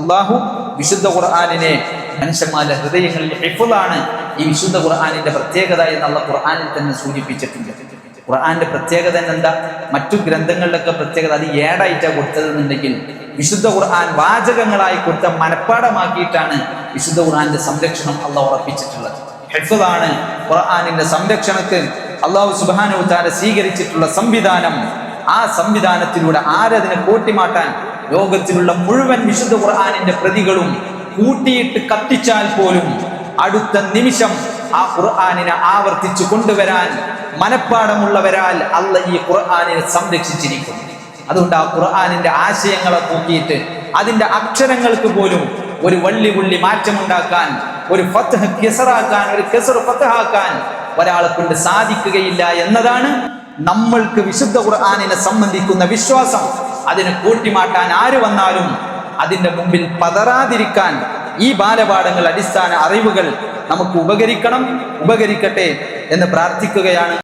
അള്ളാഹു വിശുദ്ധ ഖുർആാനിനെ മനുഷ്യന്മാരുടെ ഹൃദയങ്ങളിൽ ഹിഫുലാണ് ഈ വിശുദ്ധ ഖുർആാനിന്റെ പ്രത്യേകത എന്നുള്ള ഖുർആാനിൽ തന്നെ സൂചിപ്പിച്ചിട്ടുണ്ട്. ഖുർആാന്റെ പ്രത്യേകത എന്താ? മറ്റു ഗ്രന്ഥങ്ങളിലൊക്കെ പ്രത്യേകത അത് ഏടായിട്ടാണ് കൊടുത്തതെന്നുണ്ടെങ്കിൽ വിശുദ്ധ ഖുർആൻ വാചകങ്ങളായി കൊടുത്ത മനഃപ്പാടമാക്കിയിട്ടാണ് വിശുദ്ധ ഖുർആാന്റെ സംരക്ഷണം അള്ളാഹ് ഉറപ്പിച്ചിട്ടുള്ളത്. ഹെഫതാണ് ഖുർആാനിന്റെ സംരക്ഷണത്തിൽ അള്ളാഹു സുബാനു താര സ്വീകരിച്ചിട്ടുള്ള സംവിധാനം. ആ സംവിധാനത്തിലൂടെ ആരതിനെ കോട്ടിമാട്ടാൻ ലോകത്തിലുള്ള മുഴുവൻ വിശുദ്ധ ഖുർആാനിന്റെ പ്രതികളും കൂട്ടിയിട്ട് കത്തിച്ചാൽ പോലും അടുത്ത നിമിഷം ആ ഖുർആാനിനെ ആവർത്തിച്ചു കൊണ്ടുവരാൻ മനഃപ്പാടമുള്ളവരാൽ അല്ല ഈ ഖുർആാനിനെ സംരക്ഷിച്ചിരിക്കും അതുകൊണ്ട് ആ ഖുർആാനിന്റെ ആശയങ്ങളെ നോക്കിയിട്ട് അതിന്റെ അക്ഷരങ്ങൾക്ക് പോലും ഒരു വള്ളി പുള്ളി മാറ്റമുണ്ടാക്കാൻ ഒരു ഫത്ത് കെസറാക്കാൻ ഒരു കെസർ ഫത്തഹാക്കാൻ ഒരാളെ കൊണ്ട് സാധിക്കുകയില്ല എന്നതാണ് നമ്മൾക്ക് വിശുദ്ധ ഖുർആാനിനെ സംബന്ധിക്കുന്ന വിശ്വാസം. അതിനെ കൂട്ടിമാട്ടാൻ ആര് വന്നാലും അതിന്റെ മുമ്പിൽ പതറാതിരിക്കാൻ ഈ ബാലപാഠങ്ങൾ അടിസ്ഥാന അറിവുകൾ നമുക്ക് ഉപകരിക്കണം ഉപകരിക്കട്ടെ എന്ന് പ്രാർത്ഥിക്കുകയാണ്.